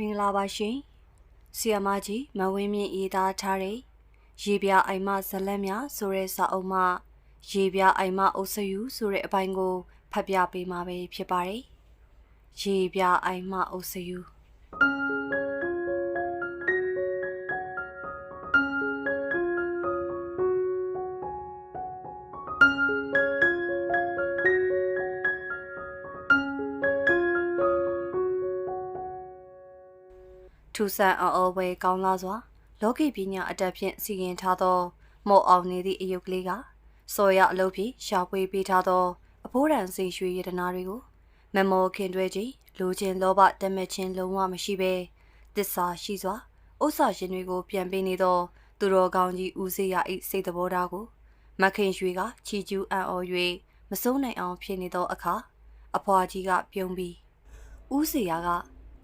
မင်္ဂလာပါရှင်ဆီယမကြီးမဝင်းမြင့်ရေးသားထားတဲ့ရေပြအိုင်မဇလက်များဆိုတဲ့စာအုပ်မှာရေပြအိုင်မအုပ်စယူဆိုတဲ့အပိုင်းကိုဖတ်ပြပေးမှာပဲဖြစ်ပါတယ်ရေပြအိုင်မအုပ်စယူ ဆန်အော်ဝဲကောင်းလာစွာ လောကီပညာအတက်ဖြင့်စီရင်ထားသောမော့အောင်နေသည့်အယုတ်ကလေးကစော်ရအလုပ်ဖြင့်ရှာဖွေပေးထားသော အဖိုးတန်စိတ်ရွှေရတနာတွေကိုမမောခင်တွဲကြည့်လူချင်းလောဘတက်မဲ့ချင်းလုံးဝမရှိဘဲတစ္ဆာရှိစွာဥစ္စာရှင်တွေကို ပြန်ပေးနေသော သူတော်ကောင်းကြီးဦးစေးရ၏စိတ်တဘောထားကိုမခင်ရွှေကချီကျူးအံ့ဩ၍မစိုးနိုင်အောင်ဖြစ်နေသောအခါအဖွာကြီးကပြုံးပြီးဦးစေရက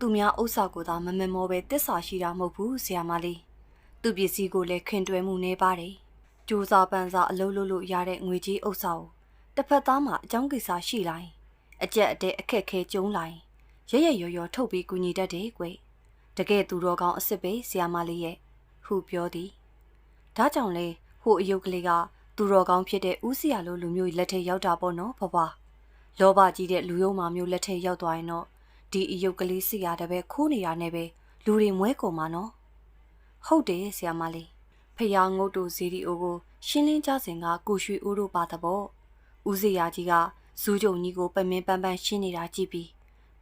သူများဥစ္စာကိုသာမမမောပဲတစ္ဆာရှိတာမဟုတ်ဘူးဆရာမလေးသူပစ္စည်းကိုလည်းခင်တွယ်မှုနေပါတယ်ကြိုးစားပန်းစားအလုပ်လုပ်လို့ရတဲ့ငွေကြီးဥစ္စာကိုတစ်ဖက်သားမှာအကြောင်းကိစ္စရှိလိုက်အကြက်အတဲအခက်ခဲကျုံးလိုက်ရရရော်ရော်ထုတ်ပြီးကူညီတတ်တယ်ကွတကယ်သူတော်ကောင်းအစ်စ်ပဲဆရာမလေးရဲ့ဟုပြောသည်ဒါကြောင့်လေဟိုအယုတ်ကလေးကသူတော်ကောင်းဖြစ်တဲ့ဦးစီယာလိုလူမျိုးလက်ထက်ရောက်တာပေါ့နော်ဖွားဖွားလောဘကြီးတဲ့လူယုံမာမျိုးလက်ထက်ရောက်သွားရင်တော့ ဒီအယုတ်ကလေးစီရတဲ့ပဲခိုးနေရနဲ့ပဲလူတွေမွဲကုန်မှာနော်ဟုတ်တယ်ဆရာမလေးဖယားငုတ်တူစီဒီအိုကို ရှင်းလင်းကြစဉ်ကကိုရွှေဦးတို့ပါတဲ့ပေါ့ဦးစီယာကြီးကဇူးကြုံကြီးကိုပမင်းပန်းပန်းရှင်းနေတာကြည့်ပြီး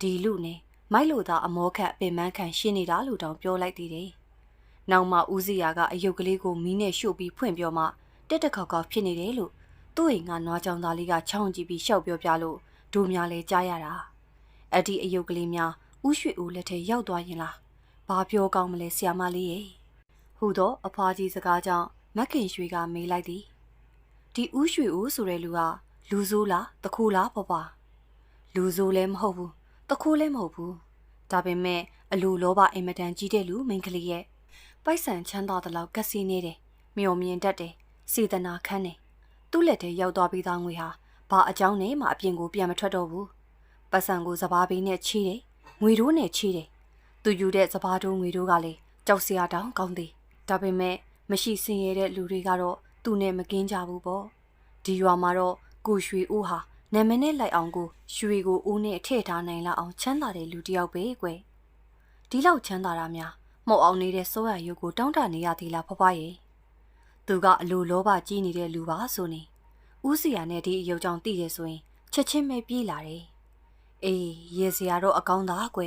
ဒီလူနဲ့မိုက်လို့သာအမောခန့်ပင်မန်းခံရှင်းနေတာလို့တောင်ပြောလိုက်သေးတယ်နောက်မှဦးစီယာကအယုတ်ကလေးကိုမီးနဲ့ရှို့ပြီးဖွင့်ပြောမှတက်တက်ခေါက်ခေါက်ဖြစ်နေတယ်လို့သူ့အိမ်ကနွားကြောင်သားလေးကချောင်းကြည့်ပြီးရှောက်ပြောပြလို့ဒူများလဲကြားရတာ အဲ့ဒီအယုတ်ကလေးများဥရွှေဦးလက်ထဲရောက်သွားရင်လားဘာပြောကောင်းမလဲဆရာမလေးရဲ့ဟူတော့အဖွားကြီးစကားကြောင့်မက်ခင်ရွှေကမေးလိုက်သည်ဒီဥရွှေဦးဆိုတဲ့လူကလူဆိုးလားတခိုးလားဖွားဖွားလူဆိုးလည်းမဟုတ်ဘူးတခိုးလည်းမဟုတ်ဘူးဒါပေမဲ့အလိုလောဘအင်မတန်ကြီးတဲ့လူမိန်းကလေးရဲ့ပိုက်ဆံချမ်းသာတဲ့လောက်ကစီနေတယ်မျောမြင်တတ်တယ်စေတနာခမ်းတယ်သူ့လက်ထဲရောက်သွားပြီးသားငွေဟာဘာအကြောင်းနဲ့မှအပြင်ကိုပြန်မထွက်တော့ဘူး ပတ်စံကိုစဘာဘီနဲ့ချီးတယ်ငွေတိုးနဲ့ချီးတယ်သူယူတဲ့စဘာတိုးငွေတိုးကလည်းကြောက်စရာတောင်ကောင်းသေးဒါပေမဲ့မရှိစင်ရတဲ့လူတွေကတော့သူ့နဲ့မကင်းကြဘူးပေါ့ဒီရွာမှာတော့ကိုရွှေဦးဟာနာမည်နဲ့လိုက်အောင်ကိုရွှေကိုဦးနဲ့ထည့်ထားနိုင်လောက်အောင်ချမ်းသာတဲ့လူတစ်ယောက်ပဲကွယ်ဒီလောက်ချမ်းသာတာများမှုတ်အောင်နေတဲ့စိုးရရုပ်ကိုတောင်းတနေရသေးလားဖွားဖွားရဲ့သူကအလိုလောဘကြီးနေတဲ့လူပါဆိုနေဦးစီယာနဲ့ဒီအယုတ်ကြောင့်တည်တယ်ဆိုရင်ချက်ချင်းပဲပြေးလာတယ် အေးရေစရာတော့အကောင်းသားကွ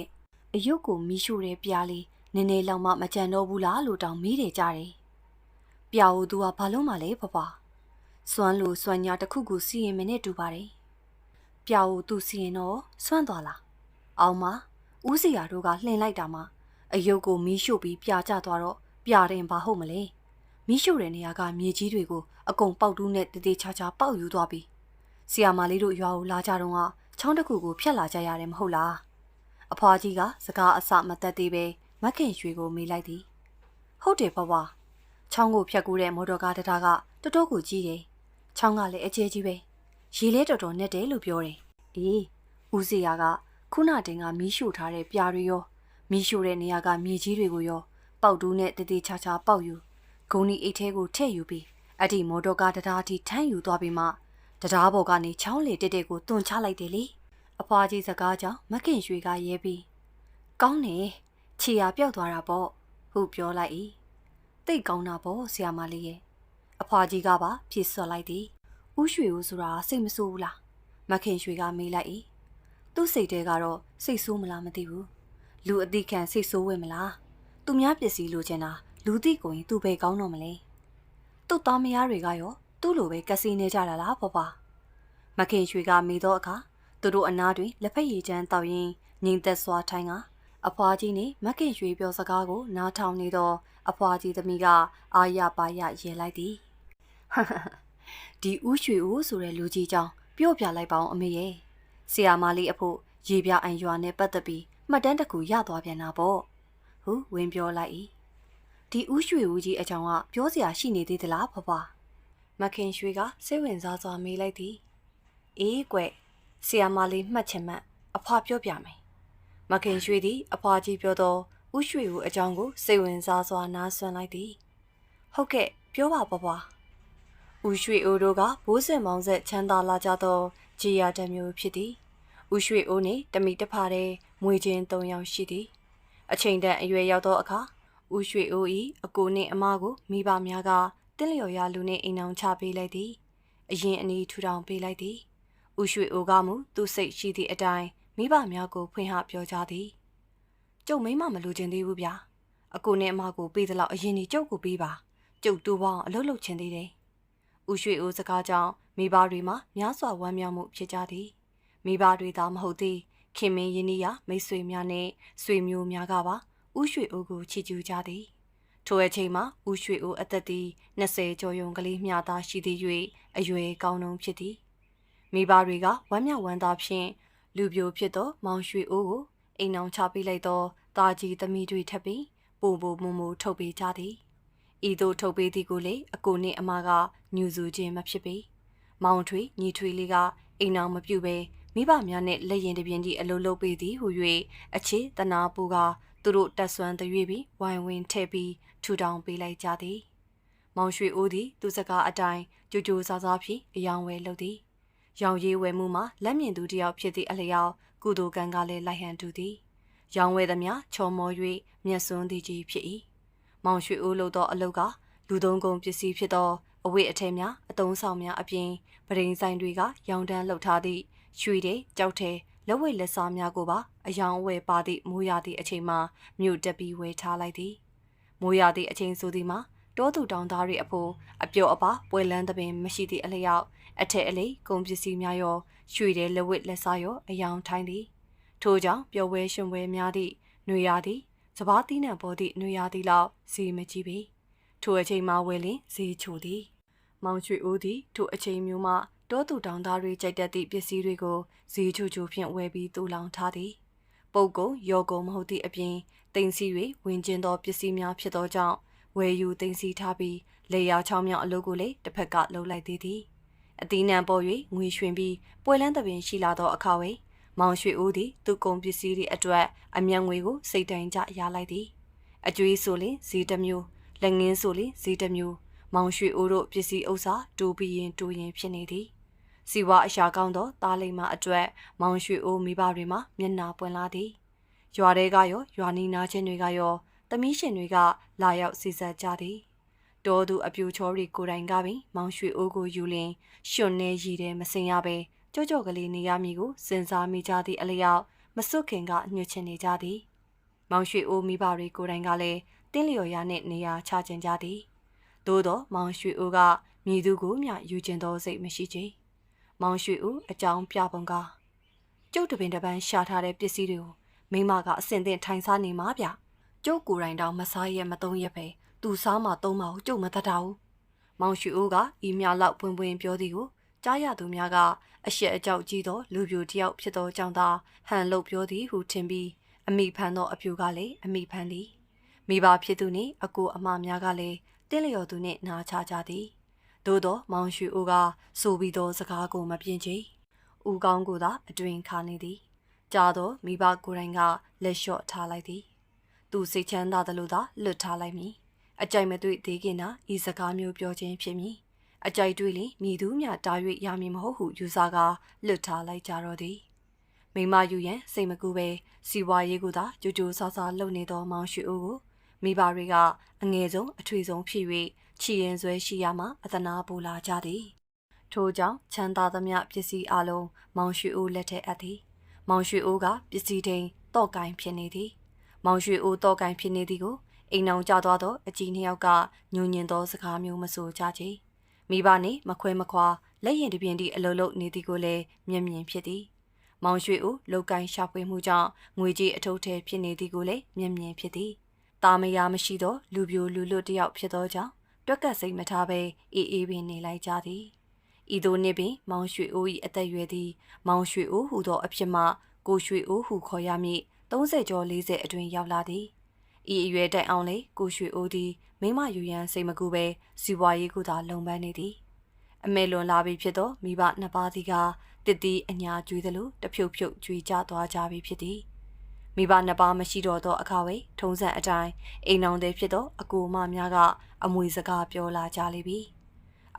အယုတ်ကိုမီးရှို့တဲ့ပြားလေးနည်းနည်းလောက်မှမကြံတော့ဘူးလားလို့တောင်မေးတယ်ကြတယ်ပြာဦးသူကဘာလို့မှလဲဖွားဖွားစွမ်းလို့စွမ်းညာတစ်ခုခုစီရင်မနဲ့တူပါတယ်ပြာဦးသူစီရင်တော့စွန့်သွားလားအောင်မဦးစီယာတို့ကလှင်လိုက်တာမှအယုတ်ကိုမီးရှို့ပြီးပြာကျသွားတော့ပြာတင်ဘာဟုတ်မလဲမီးရှို့တဲ့နေရာကမြေကြီးတွေကိုအကုန်ပေါက်တူးနဲ့တည်တည်ချာချာပေါက်ယူသွားပြီးဆီယာမလေးတို့ရွာကိုလာကြတော့က ချောင်းတစ်ခုကိုဖြတ်လာကြရတယ်မဟုတ်လားအဖွားကြီးကစကားအစမတက်သေးပဲမခင်ရွှေကိုမေးလိုက်သည်ဟုတ်တယ်ဖွားဖွားချောင်းကိုဖြတ်ကူးတဲ့မော်တော်ကားတတားကတော်တော်ကိုကြီးတယ်ချောင်းကလည်းအကျဲကြီးပဲရေလဲတော်တော်နဲ့တယ်လို့ပြောတယ်အေးဦးစီယာကခုနတင်ကမီးရှို့ထားတဲ့ပြားတွေရောမီးရှို့တဲ့နေရာကမြေကြီးတွေကိုရောပေါက်တူးနဲ့တည်တည်ချာချာပေါက်ယူဂုံဒီအိတ်ထဲကိုထည့်ယူပြီးအဲ့ဒီမော်တော်ကားတရားအထိထမ်းယူသွားပြီးမှ တရားဘော်ကနေချောင်းလေတက်တက်ကိုတွန်ချလိုက်တယ်လေအဖွားကြီးစကားကြောင့်မခင်ရွှေကရဲပြီးကောင်းတယ်ခြေရပြောက်သွားတာပေါ့ဟုပြောလိုက်၏တိတ်ကောင်းတာပေါ့ဆရာမလေးရဲ့အဖွားကြီးကပါဖြေဆွလိုက်သည်ဥရွှေဦးဆိုတာစိတ်မဆိုးဘူးလားမခင်ရွှေကမေးလိုက်၏သူ့စိတ်ထဲကတော့စိတ်ဆိုးမလားမသိဘူးလူအတိခံစိတ်ဆိုးဝင်မလားသူများပစ္စည်းလိုချင်တာလူသိကိုရင်သူပဲကောင်းတော့မလဲသူ့သားမယားတွေကရော သူ့လိုပဲကစီနေကြတာလားဖွားဖွားမခင်ရွှေကမေးတော့အခါသူတို့အနားတွင်လက်ဖက်ရည်ချမ်းတောက်ရင်းငိမ့်သက်စွာထိုင်ကအဖွားကြီးနှင့်မခင်ရွှေပြောစကားကိုနားထောင်နေတော့အဖွားကြီးသမီးကအာရပါရရဲလိုက်သည်ဒီဥရွှေဦးဆိုတဲ့လူကြီးကြောင့်ပြော့ပြလိုက်ပါအောင်အမေရဲ့ဆီယာမလေးအဖို့ရေပြအံရွာနဲ့ပတ်သက်ပြီးမှတ်တမ်းတစ်ခုရသွားပြန်တာပေါ့ဟုဝင်ပြောလိုက်၏ဒီဥရွှေဦးကြီးအကြောင်းကပြောစရာရှိနေသေးသလားဖွားဖွား မခင်ရွှေကစိတ်ဝင်စားစွာမေးလိုက်သည်အေးကွဆီယာမလေးမှတ်ချင်မှတ်အဖွားပြောပြမယ်မခင်ရွှေသည်အဖွားကြီးပြောသောဥရွှေဦးအကြောင်းကိုစိတ်ဝင်စားစွာနားဆွင့်လိုက်သည်ဟုတ်ကဲ့ပြောပါပွားပွားဥရွှေဦးတို့ကဘိုးစင်မောင်ဆက်ချမ်းသာလာကြသောကြည်ရတမျိုးဖြစ်သည်ဥရွှေဦးနှင့်တမိတဖာတဲ့မွေချင်း၃ယောက်ရှိသည် အချိန်တန်အရွယ်ရောက်သောအခါဥရွှေဦး၏အကိုနှင့်အမကိုမိဘများက တင်းလျော်ရလူနှင့်အိမ်အောင်ချပေးလိုက်သည်အရင်အနီးထူထောင်ပေးလိုက်သည်ဥရွှေအိုကမူသူ့စိတ်ရှိသည့်အတိုင်းမိဘများကိုဖွင့်ဟပြောကြသည်ကျုပ်မိမမလိုချင်သေးဘူးဗျာအကိုနဲ့အမကိုပေးသလောက်အရင်ကြီးကျုပ်ကိုပေးပါကျုပ်တူပေါင်းအလုပ်လုပ်ချင်သေးတယ်ဥရွှေအိုစကားကြောင့်မိဘတွေမှာများစွာဝမ်းမြောက်မှုဖြစ်ကြသည်မိဘတွေသာမဟုတ်သေးခင်မင်းရင်းနှီးရာမိတ်ဆွေများနဲ့ဆွေမျိုးများကပါဥရွှေအိုကိုချီကျူးကြသည် ထိုအချိန်မှာဥရွှေအိုအသက်သည်20ကျော်ယုံကလေးမျှသာရှိသေး၍အရွယ်ကောင်းနှုံဖြစ်သည်မိဘတွေကဝမ်းမြောက်ဝမ်းသာဖြင့်လူပြိုဖြစ်သောမောင်ရွှေအိုးကိုအိမ်အောင်ချပေးလိုက်သောတာကြီးသမီးတွေထပ်ပြီးပုံပုံမုံမုံထုတ်ပေးကြသည်ဤသို့ထုတ်ပေးသည်ကိုလေအကိုနှင့်အမကညူစုခြင်းမဖြစ်ပေမောင်ထွေညီထွေလေးကအိမ်အောင်မပြုတ်ပဲမိဘများနဲ့လက်ရင်တပြင်းတီအလိုလုပ်ပေးသည်ဟု၍အခြေတနာပူက သူတို့တက်ဆွမ်းသွေးပြီးဝိုင်ဝင်ထဲ့ပြီးထူထောင်ပေးလိုက်ကြသည် မောင်ရွှေအိုးသည်သူစကားအတိုင်းကြိုကြိုစားစားဖြင့်အယောင်ဝဲလုပ်သည်ရောင်ရည်ဝယ်မှုမှာလက်မြင့်သူတယောက်ဖြစ်သည့်အလျောက်ကုသိုလ်ကံကလည်းလိုက်ဟန်တူသည်ရောင်ဝဲသည်များချော်မော်၍မျက်စွန်းသည်ကြီးဖြစ်၏မောင်ရွှေအိုးလို့သောအလုတ်ကလူသုံးကုန်ပစ္စည်းဖြစ်သောအဝိအထည်များအတုံးဆောင်များအပြင်ပရိန်ဆိုင်တွေက ရောင်တန်းလှုပ်ထားသည့်ရွှေတွေကြောက်တဲ့ လက်ဝဲလက်စားများကိုပါအယောင်ဝဲပါသည့်မိုးရသည့်အချိန်မှာမြို့တက်ပြီးဝဲထားလိုက်သည်မိုးရသည့်အချိန်ဆိုသည်မှာတောသူတောင်သားတွေအဖို့အပျော်အပါပွဲလန်းသပင်မရှိသည့်အလျောက်အထက်အလေးကုန်ပစ္စည်းများရောရွှေတဲ့လက်ဝတ်လက်စားရောအယောင်ထိုင်းသည်ထို့ကြောင့်ပျော်ဝဲရှင်ဝဲများသည့်နှွေရသည်စဘာသီးနှံပေါ်သည့်နှွေရသည်လောက်စီမကြည့်ပေထိုအချိန်မှာဝဲလင်းဈေးချိုသည် မောင်ရွှေဦးသည်ထိုအချိန်မျိုးမှာ တောသူတောင်သားတွေကြိုက်တတ်သည့်ပစ္စည်းတွေကိုဈေးချိုချိုဖြင့်ဝယ်ပြီးတူလောင်ထားသည်ပုတ်ကုံရော်ကုံမဟုတ်သည့်အပြင်တင်စီ၍ဝင်ကျင်သောပစ္စည်းများဖြစ်သောကြောင့်ဝယ်ယူတင်စီထားပြီးလေယာချောင်းမြောင်အလုပ်ကိုလည်းတစ်ဖက်ကလှုပ်လိုက်သေးသည်အသီးနှံပေါ်၍ငွေရွှင်ပြီးပွဲလန်းသပင်ရှိလာသောအခါဝေမောင်ရွှေဦးသည်သူ့ကုန်ပစ္စည်းတွေအတွက်အမျက်ငွေကိုစိတ်တိုင်ကြရလိုက်သည်အကျွေးဆိုလင်ဈေးတစ်မျိုးလက်ငင်းဆိုလင်ဈေးတစ်မျိုးမောင်ရွှေဦးတို့ပစ္စည်းဥစ္စာတူပြီးရင်တူရင်ဖြစ်နေသည် စီဝါအရှာကောင်းသောတားလိမ္မာအတွက် မောင်ရွှေအိုးမိဘတွေမှာမျက်နာပွင့်လာသည်ရွာတွေကရောရွာနီနာချင်းတွေကရောသမီးရှင်တွေက လာရောက်စီဆက်ကြသည်တောသူအပြူချောတွေကိုယ်တိုင်ကပင်မောင်ရွှေအိုးကိုယူလင်ရှင်နေရည်တယ်မစင်ရပဲကြော့ကြော့ကလေးနေရမည်ကိုစဉ်းစားမိကြသည့်အလျောက်မစွတ်ခင်ကညှစ်ချင်နေကြသည် မောင်ရွှေအိုးမိဘတွေကိုယ်တိုင်ကလည်းတင်းလျော်ရနှင့်နေရာချကျင်ကြသည်သို့သောမောင်ရွှေအိုးကမြည်သူကိုမျှယူကျင်သောစိတ်မရှိချေ မောင်ရွှေဦးအကြောင်းပြပုံကကျုပ်တပင်တပန်းရှာထားတဲ့ပစ္စည်းတွေကိုမိမကအစင်သင့်ထိုင်စားနေမှာဗျကျုပ်ကိုယ်တိုင်တောင်မစားရမသုံးရပဲသူစားမှသုံးမှကျုပ်မတတ်တာဘူးမောင်ရွှေဦးကဤမြလောက်ပွင့်ပွင့်ပြောသည်ကိုကြားရသူများကအရှက်အကြောက်ကြီးသောလူပြိုတယောက်ဖြစ်သောကြောင့်သာဟန်လုတ်ပြောသည်ဟုထင်ပြီးအမိဖန်သောအပြူကလည်းအမိဖန်သည်မိဘဖြစ်သူနှင့်အကိုအမများကလည်းတင်းလျော်သူနှင့်နာချကြသည် သို့သောမောင်ရွှေအိုးကဆိုပြီးသောစကားကိုမပြင်းချေ။ဦးကောင်းကိုသာအတွင်ခါနေသည်။ကြာသောမိဘကိုယ်တိုင်ကလက်လျှော့ထားလိုက်သည်။သူစိတ်ချမ်းသာသလိုသာလွတ်ထားလိုက်မည်။အကြိုက်မတွေ့သေးခင်သာဤစကားမျိုးပြောခြင်းဖြစ်မည်။အကြိုက်တွေ့လင်မိသူမြတား၍ရမည်မဟုတ်ဟုယူဆကာလွတ်ထားလိုက်ကြတော့သည်။မိမယူရန်စိတ်မကူပဲစီဝါရေးကိုသာကြိုကြိုဆာဆာလုပ်နေသောမောင်ရွှေအိုးကိုမိဘတွေကအငယ်ဆုံးအထွေဆုံးဖြစ်၍ ချီရင်ဆွဲရှိရမှအသနာပူလာကြသည်ထို့ကြောင့်ချမ်းသာသမျှပစ္စည်းအလုံးမောင်ရွှေအိုးလက်ထက်အပ်သည် မောင်ရွှေအိုးကပစ္စည်းထိန်တော့ကင်ဖြစ်နေသည် မောင်ရွှေအိုးတော့ကင်ဖြစ်နေသည်ကိုအိမ်အောင်ကြသွားသောအကြီးနှစ်ယောက်ကညှို့ညင်သောစကားမျိုးမဆိုကြချေမိဘနှင့်မခွဲမခွာလက်ရင်တပြင်းတီအလုံးလုံးနေသည်ကိုလည်းမျက်မြင်ဖြစ်သည် မောင်ရွှေဦးလောက်ကင်ရှာဖွေမှုကြောင့်ငွေကြီးအထုပ်ထဲဖြစ်နေသည်ကိုလည်းမျက်မြင်ဖြစ်သည်တာမယာမရှိသောလူပြိုလူလွတ်တယောက်ဖြစ်သောကြောင့် တွက်ကစိတ်မထားဘဲအေးအေးပင်နေလိုက်ကြသည်ဤသို့နှင့်ပင် မောင်ရွှေအိုး၏အသက်ရွယ်သည် မောင်ရွှေအိုးဟူသောအဖြစ်မှကိုရွှေအိုးဟုခေါ်ရမည်30ကျော်40အတွင်းရောက်လာသည်ဤအရွယ်တိုင်အောင်လေကိုရွှေအိုးသည်မိမယူရန်စိတ်မကူပဲစီပွားရေးကိုသာလုံပန်းနေသည်အမေလွန်လာပြီဖြစ်သောမိဘနှစ်ပါးသည်ကတစ်တီအညာကျွေးသလိုတဖြုတ်ဖြုတ်ကျွေးကြသွားကြပြီဖြစ်သည် မိဘနှစ်ပါးမရှိတော့သောအခါဝေထုံးစံအတိုင်းအိမ်အောင်တဲ့ဖြစ်သောအကိုအမများကအမွေစကားပြောလာကြလိမ့်ပြီ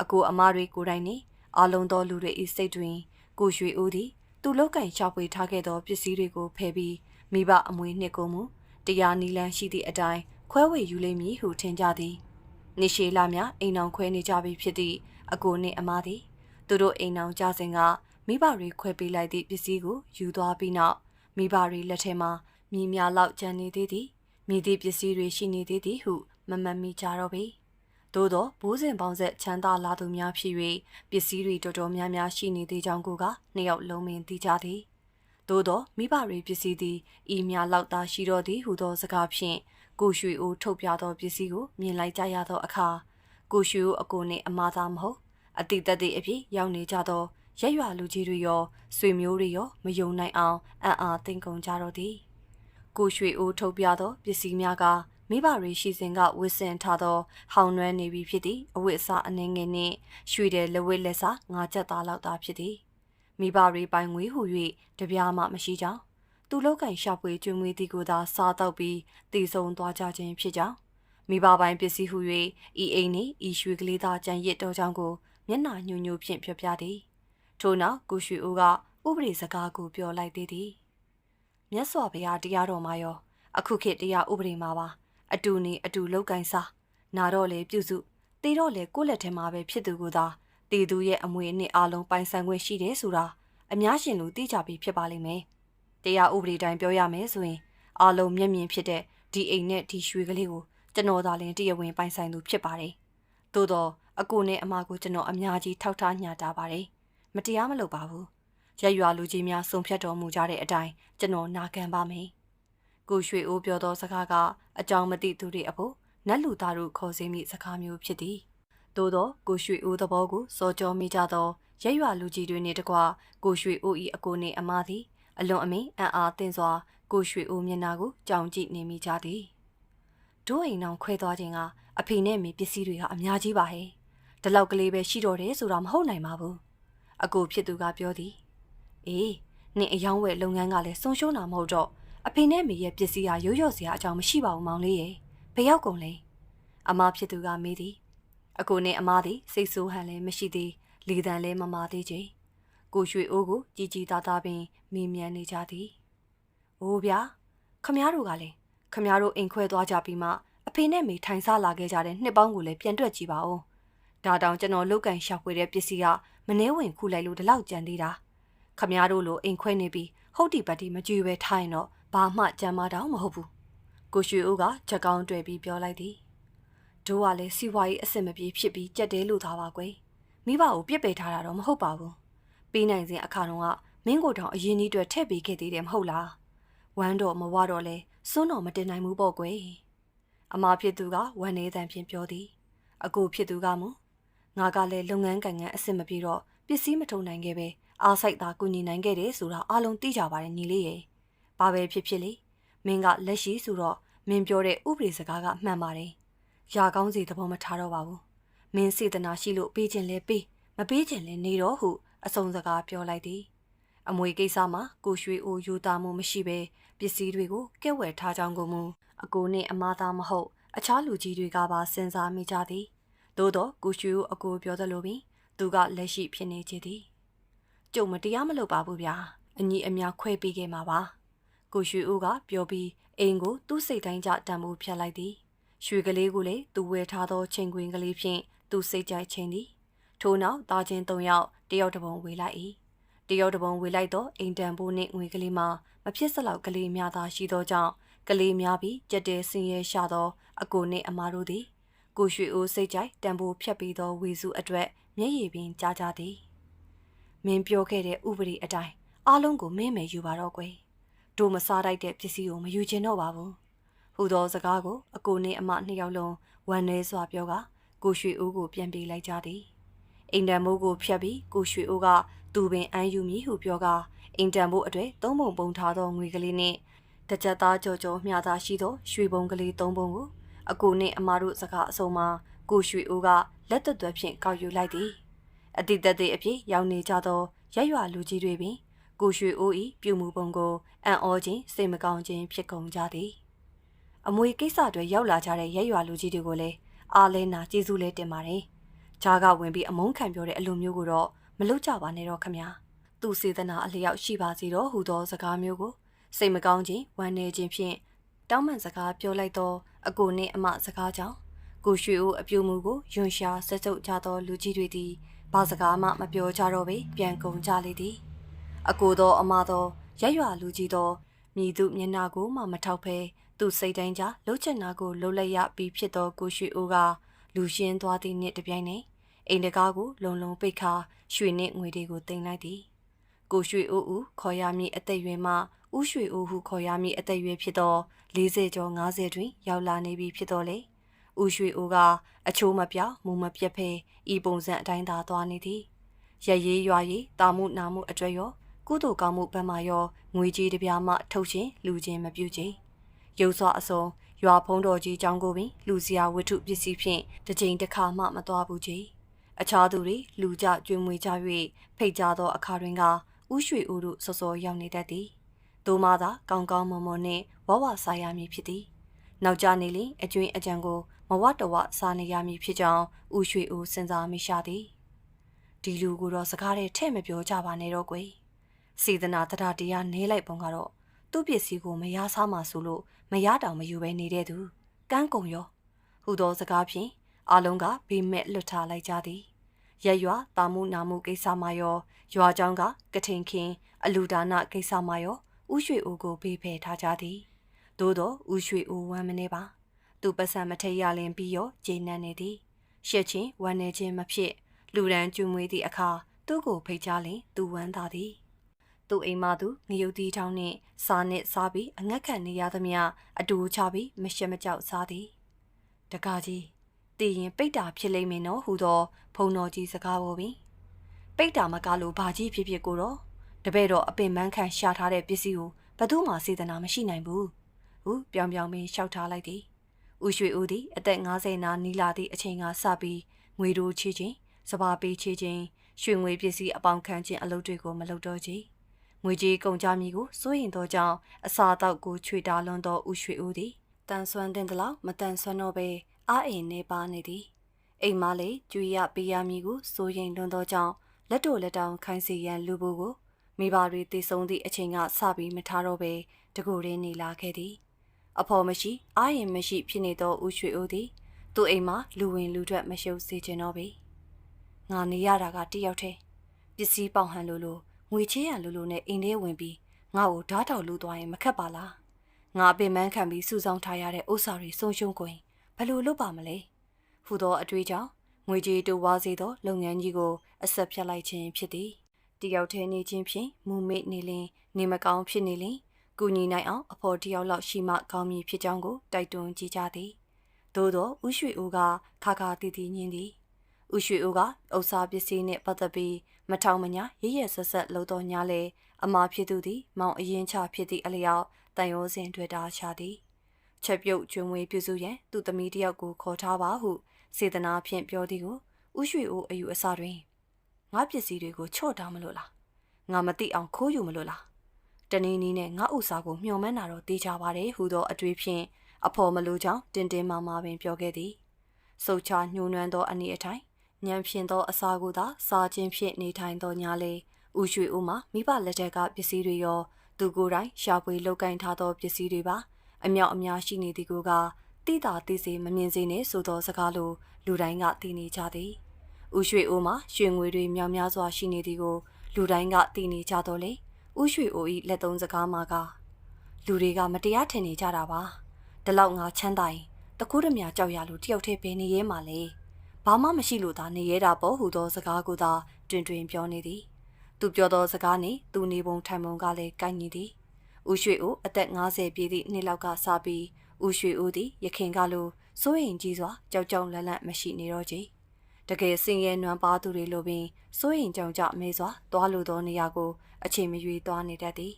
အကိုအမတွေကိုယ်တိုင်နှင့်အလုံးသောလူတွေ၏စိတ်တွင် ကိုရွှေဦးသည်သူလောက်ကင်ရှာဖွေထားခဲ့သောပစ္စည်းတွေကိုဖယ်ပြီးမိဘအမွေနှစ်ကိုမူတရားနီလန်းရှိသည့်အတိုင်းခွဲဝေယူလိမ့်မည်ဟုထင်ကြသည်နေရှိလာများအိမ်အောင်ခွဲနေကြပြီဖြစ်သည့်အကိုနှင့်အမသည် သူတို့အိမ်အောင်ကြစဉ်ကမိဘတွေခွဲပေးလိုက်သည့်ပစ္စည်းကိုယူသွားပြီးနောက် မိဘတွေလက်ထဲမှာမြည်များလောက်ကျန်နေသေးသည်မိသည့်ပစ္စည်းတွေရှိနေသေးသည်ဟုမမှတ်မိကြတော့ပေသို့သောဘိုးစဉ်ပေါင်းဆက်ချမ်းသာလာသူများဖြစ်၍ပစ္စည်းတွေတော်တော်များများရှိနေသေးကြောင်းကိုကနှစ်ယောက်လုံးမင်းသိကြသည်သို့သောမိဘတွေပစ္စည်းသည်ဤများလောက်သာရှိတော့သည်ဟုသောစကားဖြင့်ကိုရွှေအိုးထုတ်ပြသောပစ္စည်းကိုမြင်လိုက်ကြရသောအခါကိုရွှေအိုးအကိုနှင့်အမသာမဟုတ်အတိတ်တည်းအဖြစ်ရောက်နေကြသော ရက်ရွာလူကြီးတွေရောဆွေမျိုးတွေရောမယုံနိုင်အောင်အံ့အားသင့်ကုန်ကြတော့သည်ကိုရွှေအိုးထုတ်ပြသောပစ္စည်းများကမိဘတွေရှိစဉ်ကဝစ်စင်ထားသောဟောင်းနွမ်းနေပြီဖြစ်သည့်အဝတ်အစားအနှင်းငယ်နှင့်ရွှေတဲ့လက်ဝဲလက်စားငါးချက်သားလောက်သာဖြစ်သည်မိဘတွေပိုင်ငွေဟု၍တပြားမှမရှိကြောင်းသူလောက်ကင်ရှာဖွေကျွေးမွေးသည်ကိုသာစားတော့ပြီးတည်ဆုံသွားကြခြင်းဖြစ်ကြောင်းမိဘပိုင်ပစ္စည်းဟု၍ဤအိမ်နှင့်ဤရွှေကလေးသားကြံရစ်တော်ကြောင်းကိုမျက်နှာညူညူဖြင့်ပြောပြသည် ထို့နောက်ကိုရွှေဦးကဥပဒေစကားကိုပြောလိုက်သေးသည်မြတ်စွာဘုရားတရားတော်မှာရောအခုခေတ်တရားဥပဒေမှာပါအတူနေအတူလောက်ကင်စားနာတော့လေပြုစုတေတော့လေကိုယ့်လက်ထဲမှာပဲဖြစ်သူကသာတေသူရဲ့အမွေနဲ့အားလုံးပိုင်ဆိုင်ခွင့်ရှိတယ်ဆိုတာအများရှင်လူသိကြပြီးဖြစ်ပါလိမ့်မယ်တရားဥပဒေတိုင်းပြောရမယ်ဆိုရင်အားလုံးမျက်မြင်ဖြစ်တဲ့ဒီအိမ်နဲ့ဒီရွှေကလေးကိုကျွန်တော်သာလင်တရားဝင်ပိုင်ဆိုင်သူဖြစ်ပါတယ်သို့တော့အကိုနဲ့အမကိုကျွန်တော်အများကြီးထောက်ထားညှာတာပါတယ် မတရားမလုပ်ပါဘူးရက်ရွာလူကြီးများစုံဖြတ်တော်မူကြတဲ့အတိုင်းကျွန်တော်နာခံပါမယ်ကိုရွှေအိုးပြောသောစကားကအကြောင်းမသိသူတွေအဖို့နတ်လူသားတို့ခေါ်စေမိစကားမျိုးဖြစ်သည်သို့သောကိုရွှေအိုးသဘောကိုစောကြောမိကြသောရက်ရွာလူကြီးတွေနှင့်တကွကိုရွှေအိုး၏အကိုနှင့်အမသည်အလွန်အမင်းအံ့အားသင့်စွာကိုရွှေအိုးမျက်နှာကိုကြောင်ကြည့်နေမိကြသည်ဒိုးအိမ်အောင်ခွဲသွားခြင်းကအဖေနဲ့မိပစ္စည်းတွေကအများကြီးပါဟဲ့ဒီလောက်ကလေးပဲရှိတော့တယ်ဆိုတာမဟုတ်နိုင်ပါဘူး အကိုဖြစ်သူကပြောသည်အေးနင်အယောင်းဝဲလုပ်ငန်းကလည်းဆုံးရှုံးတာမဟုတ်တော့အဖေနဲ့မေရဲ့ပစ္စည်းဟာရိုးရိုးစရာအကြောင်းမရှိပါဘူးမောင်လေးရဲ့ဘယ်ရောက်ကုန်လဲအမဖြစ်သူကမေးသည်အကိုနဲ့အမသည်စိတ်ဆိုးဟန်လည်းမရှိသေးလေတံလည်းမမာသေးချေကိုရွှေအိုးကိုကြည်ကြည်သားသားပင်မေးမြန်းနေကြသည်အိုးဗျာခမားတို့ကလည်းခမားတို့အိမ်ခွဲသွားကြပြီးမှအဖေနဲ့မေထိုင်စားလာခဲ့ကြတဲ့နှစ်ပေါင်းကိုလည်းပြန်တွက်ကြည့်ပါဦးဒါတောင်ကျွန်တော်လုတ်ကန်ရှာဖွေတဲ့ပစ္စည်းက မနှဲဝင်ခုလိုက်လို့ဒီလောက်ကြံသေးတာခမားတို့လိုအိမ်ခွဲနေပြီးဟုတ်ဒီပတ်တီမကြွေပဲထားရင်တော့ဘာမှကြမ်းမတောင်မဟုတ်ဘူးကိုရွှေဦးကချက်ကောင်းတွေ့ပြီးပြောလိုက်သည်တို့ကလည်းစီဝါရေးအဆင်မပြေဖြစ်ပြီးကြက်တဲလို့သားပါကွယ်မိဘကိုပြစ်ပယ်ထားတာတော့မဟုတ်ပါဘူးပေးနိုင်စဉ်အခါတုန်းကမင်းကိုတောင်အရင်ကြီးတွေထည့်ပေးခဲ့သေးတယ်မဟုတ်လားဝမ်းတော့မဝတော့လဲစွန်းတော်မတင်နိုင်ဘူးပေါ့ကွယ်အမဖြစ်သူကဝမ်းနေတန်ဖြင့်ပြောသည်အကိုဖြစ်သူကမူ ငါကလည်းလုပ်ငန်းကံငန်းအဆင်မပြေတော့ပစ္စည်းမထုံနိုင်ခဲ့ပဲအားစိတ်သာကူညီနိုင်ခဲ့တယ်ဆိုတာအားလုံးသိကြပါတယ်ညီလေးရဲ့ဘာပဲဖြစ်ဖြစ်လေမင်းကလက်ရှိဆိုတော့မင်းပြောတဲ့ဥပဒေစကားကမှန်ပါတယ်ရာကောင်းစီသဘောမထားတော့ပါဘူးမင်းစေတနာရှိလို့ပေးခြင်းလဲပေးမပေးခြင်းလဲနေတော့ဟုအစုံစကားပြောလိုက်သည်အမွေကိစ္စမှာကိုရွှေအိုယူသားမှုမရှိဘဲပစ္စည်းတွေကိုကဲ့ဝယ်ထားကြောင်းကိုမူအကိုနဲ့အမသားမဟုတ် အခြားလူကြီးတွေကပါစဉ်းစားမိကြသည် သို့တော့ကိုရွှေအိုအကိုပြောသလိုပင်သူကလက်ရှိဖြစ်နေကြသည်ကျုံမတရားမလုပ်ပါဘူးဗျာအညီအများခွဲပေးခဲ့မှာပါကိုရွှေဦးကပြောပြီးအိမ်ကိုသူ့စိတ်တိုင်းကြတံမိုးဖြတ်လိုက်သည်ရွှေကလေးကိုလည်းသူဝယ်ထားသောချိန်ခွင်ကလေးဖြင့်သူစိတ်ကြိုက်ချိန်သည်ထို့နောက်သားချင်း၃ယောက်တယောက်တစ်ပုံဝေလိုက်၏တယောက်တစ်ပုံဝေလိုက်သောအိမ်တန်ဖိုးနှင့်ငွေကလေးမှာမဖြစ်စလောက်ကလေးများသာရှိသောကြောင့်ကလေးများပြီးကြက်တဲဆင်းရဲရှာသောအကိုနှင့်အမတို့သည် ကိုရွှေအိုးစိတ်ကြိုက်တံပိုးဖြတ်ပြီးသောဝေစုအတွက်မျက်ရည်ပင်ကြားကြသည်မင်းပြောခဲ့တဲ့ဥပဒေအတိုင်းအားလုံးကိုမင်းမယ်ယူပါတော့ကွယ်ဒိုမစားတိုက်တဲ့ပစ္စည်းကိုမယူချင်တော့ပါဘူးဟူသောစကားကိုအကိုနဲ့အမနှစ်ယောက်လုံးဝမ်းနည်းစွာပြောကကိုရွှေအိုးကိုပြန်ပြေးလိုက်ကြသည်အိမ်တံမိုးကိုဖြတ်ပြီးကိုရွှေအိုးကသူပင်အန်းယူမည်ဟုပြောကအိမ်တံမိုးအတွေ့သုံးပုံပုံထားသောငွေကလေးနှင့်တကြက်သားကြော်ကြော်မျှသာရှိသောရွှေပုံကလေးသုံးပုံကို အကိုနှင့်အမတို့စကားအစုံမှာကိုရွှေအိုးကလက်သွက်သွက်ဖြင့်ကောက်ယူလိုက်သည်အတိတ်သက်သေအဖြစ်ရောက်နေကြသောရက်ရွာလူကြီးတွေပင်ကိုရွှေအိုးဤပြုမှုပုံကိုအံ့ဩခြင်းစိတ်မကောင်းခြင်းဖြစ်ကုန်ကြသည်အမွေကိစ္စတွေရောက်လာကြတဲ့ရက်ရွာလူကြီးတွေကိုလည်းအားလဲနာကျေးဇူးလဲတင်ပါတယ်ဂျားကဝင်ပြီးအမုန်းခံပြောတဲ့အလိုမျိုးကိုတော့မလုပ်ကြပါနဲ့တော့ခမညာသူစေတနာအလျောက်ရှိပါစေတော့ဟူသောစကားမျိုးကိုစိတ်မကောင်းခြင်းဝမ်းနည်းခြင်းဖြင့်တောင်းပန်စကားပြောလိုက်သော အကိုနှင့်အမစကားကြောင့်ကိုရွှေဦးအပြူမှုကိုယွန်ရှာစကြုပ်ကြသောလူကြီးတွေသည်ဘာစကားမှမပြောကြတော့ပေပြန်ကုန်ကြလေသည် အကိုသောအမသောရက်ရွာလူကြီးသောမြည်သူမျက်နာကိုမှမထောက်ဖဲသူစိတ်တိုင်းကြလှုပ်ချင်တာကိုလှုပ်လိုက်ရပြီးဖြစ်သောကိုရွှေဦးကလူရှင်းသွားသည့်နှစ်တပြိုင်နက်အိမ်တကားကိုလုံလုံပိတ်ခါရွှေနှင့်ငွေတွေကိုတင်လိုက်သည်ကိုရွှေဦးဦးခေါ်ရမည့်အသက်အရွယ်မှ ဥရွှေဦးဟုခေါ်ရမည့်အသက်အရွယ်ဖြစ်သော40ကျော်50တွင်ရောက်လာနေပြီဖြစ်တော်လေဥရွှေဦးကအချိုးမပြောင်းမူမပြတ်ဖဲဤပုံစံအတိုင်းသာသွားနေသည်ရရေးရွာရေးတာမှုနာမှုအတွေ့ရောကုသိုလ်ကောင်းမှုဘက်မှရောငွေကြီးတစ်ပြားမှထုတ်ခြင်းလူချင်းမပြုခြင်းရုပ်စွာအစုံရွာဖုံးတော်ကြီးចောင်းကိုပင်လူစရာဝတ္ထုပစ္စည်းဖြင့်တစ်ချိန်တစ်ခါမှမသွားဘူးကြီးအခြားသူတွေလူကြကျွေးမွေကြ၍ဖိတ်ကြသောအခါတွင်ကဥရွှေဦးတို့စောစောရောက်နေတတ်သည်။ သူမသာကောင်းကောင်းမွန်မွန်နဲ့ဝဝစားရမည်ဖြစ်သည်။နောက်ကြနေလင်အကျွင်းအကြံကိုမဝတဝစားနေရမည်ဖြစ်ကြောင်းဥရွှေဦးစဉ်းစားမိရှာသည်။ဒီလူကိုတော့စကားတဲ့ထဲ့မပြောကြပါနဲ့တော့ကွယ်။စေတနာတရားတရားနဲလိုက်ပုံကတော့သူ့ပစ္စည်းကိုမရစားမှဆိုလို့မရတောင်မယူပဲနေတဲ့သူ။ကန်းကုံရောဟူသောစကားဖြင့်အလုံးကဘေးမဲ့လွတ်ထားလိုက်ကြသည်။ရက်ရွာတာမှုနာမှုကိစ္စမှာရောရွာချောင်းကကထိန်ခင်အလူဒါနကိစ္စမှာရော ဥရွှေအိုကိုဘေးဖယ်ထားကြသည်သို့တော့ဥရွှေအိုဝမ်းမနေပါ သူပတ်စံမထိတ်ရလင်ပြီးရောဂျိနန်းနေသည်ရှက်ချင်းဝမ်းနေခြင်းမဖြစ်လူရန်ကျွမွေးသည့်အခါသူ့ကိုဖိတ်ကြားလင်သူဝမ်းသာသည်သူ့အိမ်မသူငရုတ်တီထောင်းနှင့်စားနှင့်စားပြီးအငက်ခံနေရသမျှအတူချပြီးမရှက်မကြောက်စားသည်တကားကြီးတည်ရင်ပိတ်တာဖြစ်လိမ့်မယ်နော်ဟူသော ဖုံတော်ကြီးစကားပေါ်ပင်ပိတ်တာမကလို့ဘာကြီးဖြစ်ဖြစ်ကိုတော့ တပည့်တော်အပင်မန်းခံရှာထားတဲ့ပစ္စည်းကိုဘသူမှစေတနာမရှိနိုင်ဘူးဟုပြောင်ပြောင်ပင်လျှောက်ထားလိုက်သည်ဥရွှေဦးသည်အသက်50နာနီးလာသည့်အချိန်ကစပြီးငွေတို့ချေခြင်းစပါပေးချေခြင်းရွှေငွေပစ္စည်းအပေါင်ခံခြင်းအလုပ်တွေကိုမလုပ်တော့ကြငွေကြီးကုန်ကြမည်ကိုစိုးရင်သောကြောင့်အစာအသောက်ကိုချွေတာလွန်သောဥရွှေဦးသည်တန်ဆွမ်းတဲ့တလောက်မတန်ဆွမ်းတော့ပဲအာအိမ်နေပါနေသည်အိမ်မလေးကျွေရပေးရမည်ကိုစိုးရင်လွန်သောကြောင့်လက်တို့လက်တောင်ခိုင်းစီရန်လူဖို့ကို မိဘတွေတည်ဆုံသည့်အချိန်ကစပြီးမထားတော့ပဲတကူရင်းနေလာခဲ့သည်အဖော်မရှိအာရင်မရှိဖြစ်နေသောဦးရွှေဦးသည်သူ့အိမ်မှာလူဝင်လူထွက်မရှုပ်စေခြင်းတော့ပေငါနေရတာကတယောက်တည်းပစ္စည်းပေါင်ဟန်လိုလိုငွေချေးရလိုလိုနဲ့အိမ်ထဲဝင်ပြီးငါ့ကိုဓာတ်ထောက်လူသွားရင်မခက်ပါလားငါပင်ပန်းခံပြီးစူဆောင်းထားရတဲ့ဥစ္စာတွေဆုံးရှုံးကုန်ဘယ်လိုလုပ်ပါမလဲဟူသောအတွေ့အကြောင်းငွေကြေးတိုးဝါစေသောလုပ်ငန်းကြီးကိုအဆက်ဖြတ်လိုက်ခြင်းဖြစ်သည် တယောက်တည်းနေခြင်းဖြင့်မူမေ့နေလင်နေမကောင်းဖြစ်နေလင်ကုညီနိုင်အောင်အဖို့တယောက်လောက်ရှိမှကောင်းမည်ဖြစ်ကြောင်းကိုတိုက်တွန်းကြည့်ကြသည်သို့သောဥရွှေဦးကခါခါတီတီညင်းသည်ဥရွှေဦးကဥစ္စာပစ္စည်းနှင့်ပတ်သက်ပြီးမထောင်မညာရရဆက်ဆက်လှုပ်တော်ညာလေအမာဖြစ်သူသည်မောင်အရင်ချဖြစ်သည့်အလျောက်တန်ရိုးစဉ်တွေ့တာချသည်ချက်ပြုတ်ကျွငွေပြုစုရန်သူ့သမီးတယောက်ကိုခေါ်ထားပါဟုစေတနာဖြင့်ပြောသည်ကိုဥရွှေအိုးအယူအဆတွင် ငါပစ္စည်းတွေကိုချော့တောင်းမလို့လားငါမသိအောင်ခိုးယူမလို့လားတနည်းနည်းနဲ့ငါဥစားကိုမျှော်မှန်းတာတော့တေးကြပါတယ်ဟူသောအတွေ့ဖြင့်အဖော်မလိုကြောင်းတင်တင်မာမာပင်ပြောခဲ့သည်စုတ်ချညှိုးနွမ်းသောအနေအထိုင်ညံဖြင်သောအစာကိုသာစားခြင်းဖြင့်နေထိုင်သောညာလေဥရွှေဦးမှာမိဘလက်ထက်ကပစ္စည်းတွေရောသူကိုယ်တိုင်ရှာဖွေလောက်ကင်ထားသောပစ္စည်းတွေပါအမြောက်အများရှိနေသည်ကိုကတိတာတိစေမမြင်စေနဲ့ဆိုသောစကားလိုလူတိုင်းကသိနေကြသည် ဥရွှေအိုမှာရွှေငွေတွေမြောင်များစွာရှိနေသည်ကိုလူတိုင်းကသိနေကြတော့လေဥရွှေအိုဤလက်သုံးစကားမှာကလူတွေကမတရားထင်နေကြတာပါဒီလောက်ငါချမ်းသာရင်တကူးတမြကြောက်ရလို့တယောက်တည်းပဲနေရဲမှာလေဘာမှမရှိလို့သာနေရတာပေါ့ဟူသောစကားကိုသာတွင်တွင်ပြောနေသည်သူပြောသောစကားနှင့်သူနေပုံထိုင်ပုံကလည်းကိုက်ညီသည်ဦးရွှေဦးအသက်50ပြည့်သည့်နှစ်လောက်ကစပြီးဦးရွှေဦးသည်ရခင်ကလိုစိုးရင်ကြီးစွာကြောက်ကြောက်လန့်လန့်မရှိနေတော့ကြ တကယ်စင်ရဲနွမ်းပါသူတွေလိုပင်စိုးရင်ကြောင်ကြမဲစွာသွားလိုသောနေရာကိုအချိန်မရွေသွားနေတတ်သည်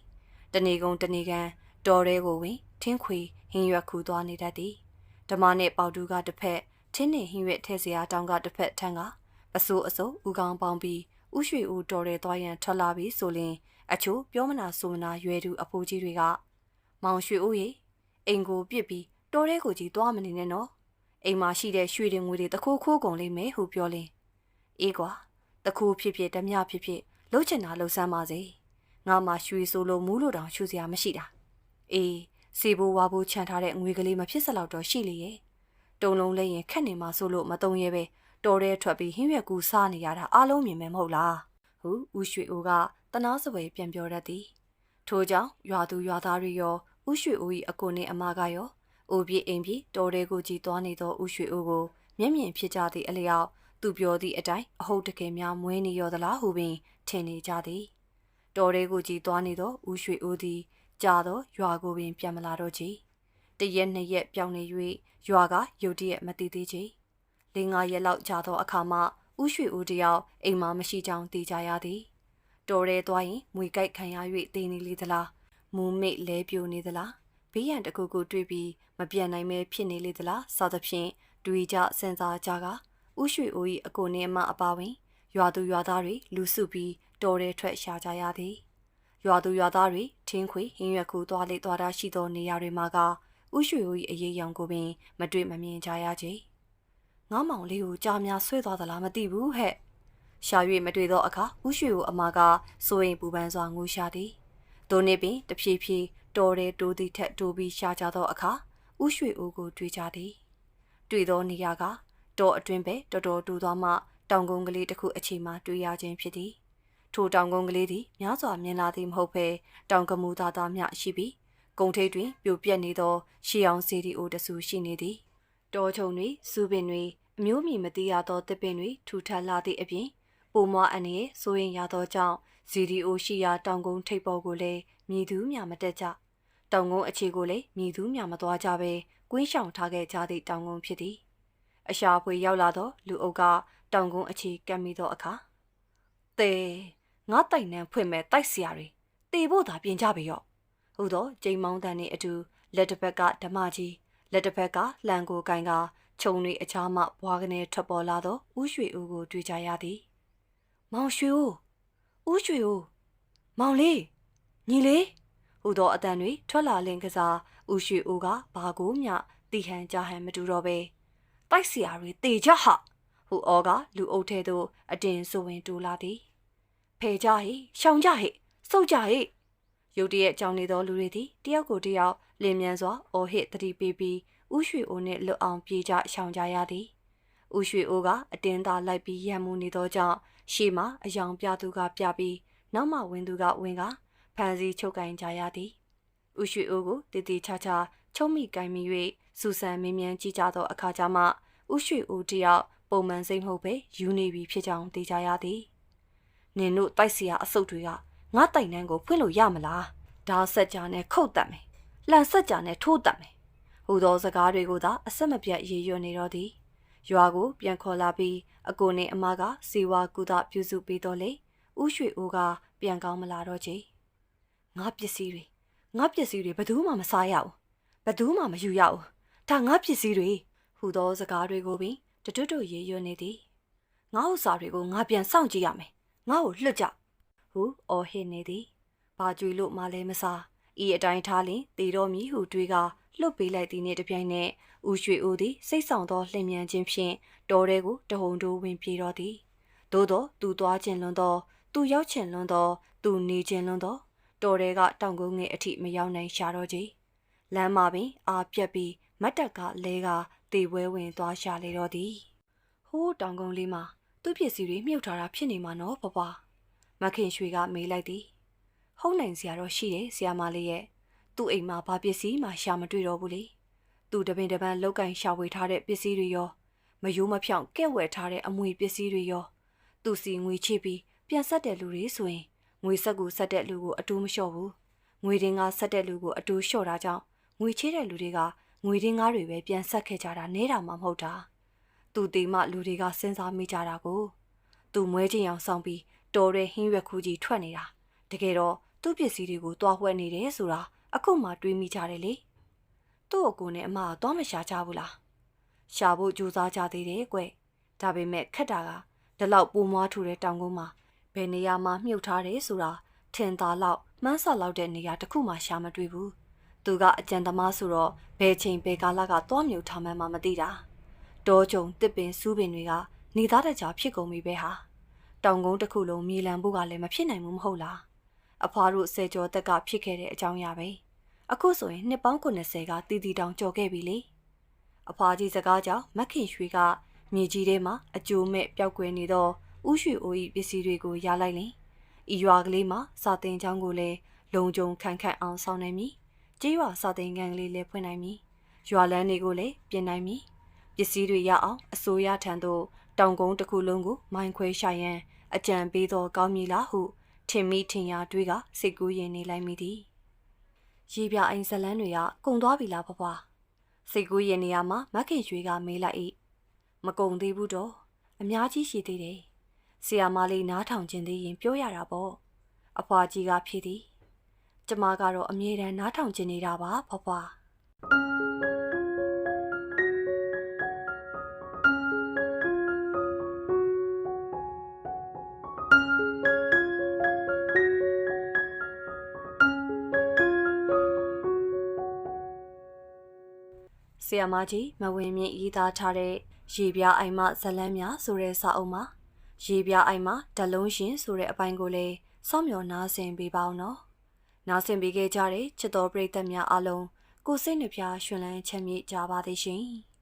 တနေကုန်တနေကန်တော်ရဲကိုဝင်ထင်းခွေဟင်းရွက်ခူသွားနေတတ်သည်ဓမ္မနှင့်ပေါတူကတစ်ဖက်ထင်းနှင့်ဟင်းရွက်ထဲစရာတောင်ကတစ်ဖက်ထန်းကပစိုးအစိုးဦးကောင်းပေါင်းပြီးဥရွှေဦးတော်ရဲသွားရန်ထွက်လာပြီဆိုရင်အချို့ပြောမနာဆိုမနာရွယ်သူအဖိုးကြီးတွေကမောင်ရွှေဦးရေအိမ်ကိုပြစ်ပြီးတော်ရဲကိုကြီးသွားမနေနဲ့နော် အိမ်မှာရှိတဲ့ရွှေတွေငွေတွေတခိုးခိုးကုန်လိမ့်မယ်ဟုပြောလင်အေးကွာတခိုးဖြစ်ဖြစ်ဓမြဖြစ်ဖြစ်လှုပ်ချင်တာလှုပ်ဆန်းပါစေငါမှရွှေဆိုလို့မူးလို့တောင်ရှူစရာမရှိတာအေးစီဘိုးဝါဘိုးခြံထားတဲ့ငွေကလေးမဖြစ်စလောက်တော့ရှိလေရဲ့တုံလုံးလေးရင်ခက်နေမှာဆိုလို့မတုံရဲပဲတော်ရဲထွက်ပြီးဟင်းရွက်ကူစားနေရတာအားလုံးမြင်မယ်မဟုတ်လားဟုဦးရွှေအိုကတနာစပွဲပြန်ပြောတတ်သည်ထို့ကြောင့်ရွာသူရွာသားတွေရောဥရွှေအို၏အကိုနှင့်အမကရော အိုပြေအိမ်ပြေတော်တဲကိုကြည်သွားနေသောဥရွှေအိုကိုမျက်မြင်ဖြစ်ကြသည့်အလျောက်သူပြောသည့်အတိုင်းအဟုတ်တကယ်များမွေးနေရောသလားဟုပင်ထင်နေကြသည်တော်တဲကိုကြည်သွားနေသောဥရွှေအိုသည်ကြာသောရွာကိုပင်ပြန်မလာတော့ချေတရက်နှစ်ရက်ပြောင်းနေ၍ရွာကရုတ်တရက်မတည်သေးချေလေးငါရက်လောက်ကြာသောအခါမှဥရွှေအိုတယောက်အိမ်မှာမရှိကြောင်းသိကြရသည်တော်ရဲသွားရင်မွေကြိုက်ခံရ၍တည်နေလေသလားမူမိတ်လဲပြိုနေသလား ဘေးရန်တကူကူတွေ့ပြီးမပြန်နိုင်မဲဖြစ်နေလေသလားစသဖြင့်တွေးကြစဉ်းစားကြကဥရွှေအို၏အကိုနှင့်အမအပါဝင်ရွာသူရွာသားတွေလူစုပြီးတော်ရဲထွက်ရှာကြရသည်ရွာသူရွာသားတွေထင်းခွေဟင်းရွက်ကူသွားလေသွားတာရှိသောနေရာတွေမှာကဥရွှေအို၏အရေးရောင်ကိုပင်မတွေ့မမြင်ကြရကြငေါမောင်လေးကိုကြားများဆွဲသွားသလားမသိဘူးဟဲ့ရှာ၍မတွေ့သောအခါဥရွှေကိုအမကစိုးရင်ပူပန်းစွာငိုရှာသည်။ထိုနေ့ပင်တဖြည်းဖြည်း တော်တဲ့တိုးသည့်ထက်တိုးပြီးရှာကြသောအခါဥရွှေအိုကိုတွေ့ကြသည်။တွေ့သောနေရာကတော်အတွင်းပဲတော်တော်တူသွားမှတောင်ကုန်းကလေးတစ်ခုအချိန်မှတွေ့ရခြင်းဖြစ်သည်။ထိုတောင်ကုန်းကလေးသည်များစွာမြင်လာသည်မဟုတ်ဘဲတောင်ကမူသားသားမျှရှိပြီးကုန်းထိပ်တွင်ပြိုပြက်နေသောရှီအောင်စီဒီအိုတဆူရှိနေသည်။တောချုံတွေစူပင်တွေအမျိုးမြည်မသိရသောတစ်ပင်တွေထူထပ်လာသည့်အပြင်ပုံမအနေနဲ့စိုးရင်ရသောကြောင့် ဇီဒီအိုရှိရာတောင်ကုန်းထိပ်ပေါ်ကိုလည်းမြည်သူများမတက်ကြတောင်ကုန်းအခြေကိုလည်းမြည်သူများမသွားကြပဲကွင်းရှောင်ထားခဲ့ကြသည့်တောင်ကုန်းဖြစ်သည်အရှာဖွေရောက်လာသောလူအုပ်ကတောင်ကုန်းအခြေကပ်မိသောအခါတဲငါတိုက်နန်းဖွင့်မဲ့တိုက်စရာတွေတေဖို့သာပြင်ကြပြီရော့ဟူသောကျိန်မောင်းတန်နှင့်အတူလက်တစ်ဖက်ကဓမကြီးလက်တစ်ဖက်ကလှံကိုကင်ကခြုံတွေအချားမှဘွားကနေထွက်ပေါ်လာသောဥရွှေဦးကိုတွေ့ကြရသည် မောင်ရွှေဦး ဦးရွှေဦးမောင်လေးညီလေးဟူသောအတန်တွေထွက်လာလင်ကစားဦးရွှေဦးကဘာကိုမျှတီဟန်ကြဟန်မတူတော့ပဲတိုက်စီယာတွေတေကြဟာဟူအောကလူအုပ်ထဲသို့အတင်ဆိုဝင်တူလာသည်ဖဲကြဟိရှောင်ကြဟိစုတ်ကြဟိရုတ်တရက်ကြောင်နေသောလူတွေသည်တယောက်ကိုတယောက်လင်းမြန်စွာအော်ဟစ်တတိပေးပြီးဥရွှေအိုနှင့်လွတ်အောင်ပြေးကြရှောင်ကြရသည်ဥရွှေအိုကအတင်းသားလိုက်ပြီးရံမှုနေသောကြောင့် ရှေ့မှာအယောင်ပြသူကပြပြီးနောက်မှဝင်သူကဝင်ကဖန်စီချုပ်ကင်ကြရသည်ဥရွှေအိုကိုတည်တည်ချာချာချုံမိကင်မိ၍စူဆန်မင်းမြန်ကြည့်ကြသောအခါကျမှဥရွှေအိုတယောက်ပုံမှန်စိတ်မဟုတ်ပဲယူနေပြီဖြစ်ကြောင်းသိကြရသည်နင်တို့တိုက်စီရအဆုတ်တွေကငါတိုင်နှန်းကိုဖွင့်လို့ရမလားဒါဆက်ကြနဲ့ခုတ်တတ်မယ်လှန်ဆက်ကြနဲ့ထိုးတတ်မယ်ဟူသောစကားတွေကိုသာအဆက်မပြတ်ရေရွနေတော့သည် ရွာကိုပြန်ခေါ်လာပြီးအကိုနဲ့အမကစီဝါကုသပြုစုပေးတော့လေဥရွှေအိုးကပြန်ကောင်းမလာတော့ချေငါပစ္စည်းတွေငါပစ္စည်းတွေဘယ်သူမှမစားရဘူးဘယ်သူမှမယူရဘူးဒါငါပစ္စည်းတွေဟူသောစကားတွေကိုပင်တတွတ်တွရေရွနေသည်ငါဥစ္စာတွေကိုငါပြန်စောင့်ကြည့်ရမယ်ငါ့ကိုလှွတ်ကြဟုအော်ဟစ်နေသည်ဘာကြွေလို့မလဲမစားဤအတိုင်းထားလင်တေတော်မီဟုတွေးက လှုပ်ပေးလိုက်သည်နှင့်တပြိုင်နက်ဦးရွှေဦးသည်စိတ်ဆောင်သောလှင်မြန်ခြင်းဖြင့်တော်တဲကိုတဟုန်တိုးဝင်ပြေတော့သည်သို့သောသူသွားခြင်းလွန်သောသူရောက်ခြင်းလွန်သောသူနေခြင်းလွန်သောတော်တဲကတောင်ကုန်းငယ်အထိမရောက်နိုင်ရှာတော့ကြလမ်းမှာပင်အာပြက်ပြီးမတ်တက်ကလဲကတေပွဲဝင်သွားရှာလေတော့သည်ဟိုးတောင်ကုန်းလေးမှာသူ့ပစ္စည်းတွေမြုပ်ထားတာဖြစ်နေမှာနော်ဘဘမခင်ရွှေကမေးလိုက်သည်ဟုတ်နိုင်စရာတော့ရှိတယ်ဆရာမလေးရဲ့ သူ့အိမ်မှာဘာပစ္စည်းမှရှာမတွေ့တော့ဘူးလေသူတပင်တပန်းလောက်ကင်ရှာဝေထားတဲ့ပစ္စည်းတွေရောမယိုးမဖြောင့်ကဲ့ဝယ်ထားတဲ့အမွေပစ္စည်းတွေရောသူစီငွေချိပြီးပြန်ဆက်တဲ့လူတွေဆိုရင်ငွေဆက်ကိုဆက်တဲ့လူကိုအတူမလျှော့ဘူးငွေတင်းကဆက်တဲ့လူကိုအတူလျှော့တာကြောင့်ငွေချေးတဲ့လူတွေကငွေတင်းကားတွေပဲပြန်ဆက်ခဲ့ကြတာနေတာမှမဟုတ်တာသူတေမလူတွေကစဉ်းစားမိကြတာကိုသူမွဲချင်းအောင်ဆောင်ပြီးတော်တဲ့ဟင်းရွက်ခူးကြီးထွက်နေတာတကယ်တော့သူ့ပစ္စည်းတွေကိုတွားဝှက်နေတယ်ဆိုတာ အခုမှတွေးမိကြတယ်လေသူ့အကူနဲ့အမကသွားမရှာကြဘူးလားရှာဖို့ကြိုးစားကြသေးတယ်ကွဒါပေမဲ့ခက်တာကဒီလောက်ပူမွားထူတဲ့တောင်ကုန်းမှာယ်နေရာမှာမြုပ်ထားတယ်ဆိုတာထင်သာလောက်မှန်းဆလောက်တဲ့နေရာတစ်ခုမှရှာမတွေ့ဘူးသူကအကြံသမားဆိုတော့ဘယ်ချိန်ဘယ်ကာလကသွားမြုပ်ထားမှန်းမသိတာတောကြုံတစ်ပင်စူးပင်တွေကနေသားတကြားဖြစ်ကုန်ပြီပဲဟာတောင်ကုန်းတစ်ခုလုံးမြေလံဖို့ကလည်းမဖြစ်နိုင်ဘူးမဟုတ်လား အဖွားတို့ဆယ်ကျော်တက်ကဖြစ်ခဲ့တဲ့အကြောင်းအရာပဲအခုဆိုရင်နှစ်ပေါင်း90ကတီတီတောင်ကြော်ခဲ့ပြီလေအဖွားကြီးစကားကြောင့်မက်ခင်ရွှေကမြေကြီးထဲမှာအကျိုးမဲ့ပျောက်ကွယ်နေသောဥရွှေအိုဤပစ္စည်းတွေကိုရလိုက်လင်ဤရွာကလေးမှာစာတင်ကျောင်းကိုလည်းလုံခြုံခန့်ခန့်အောင်ဆောင်နိုင်မည်ကြေးရွာစာတင်ကန်ကလေးလည်းဖွင့်နိုင်မည်ရွာလန်းတွေကိုလည်းပြင်နိုင်မည်ပစ္စည်းတွေရအောင်အစိုးရထံသို့တောင်ကုန်းတစ်ခုလုံးကိုမိုင်းခွဲရှာရန်အကြံပေးသောကောင်းမည်လားဟု ထင်မိထင်ရာတွေးကစိတ်ကူးရင်နေလိုက်မိသည်ရေပြအိမ်ဇလန်းတွေကကုံသွားပြီလားဖွားဖွားစိတ်ကူးရင်နေရာမှာမခင်ရွှေကမေးလိုက်၏မကုံသေးဘူးတော့အများကြီးရှိသေးတယ်ဆီယာမလေးနားထောင်ခြင်းသေးရင်ပြောရတာပေါ့အဖွာကြီးကဖြေသည်ကျမကတော့အမြဲတမ်းနားထောင်ခြင်းနေတာပါဖွား ဖွားဆီယာမကြီးမဝင်းမြင့်ရေးသားထားတဲ့ရေပြားအိမ်မဇလန်းများဆိုတဲ့စာအုပ်မှာရေပြားအိမ်မဓလုံးရှင်ဆိုတဲ့အပိုင်းကိုလည်းစောင့်မျှော်နားဆင်ပေးပါအောင်နော်။နားဆင်ပေးခဲ့ကြတဲ့ချစ်တော်ပရိသတ်များအားလုံးကိုစိတ်နှပြရှင်လန်းချမ်းမြေ့ကြပါသေးရှင်။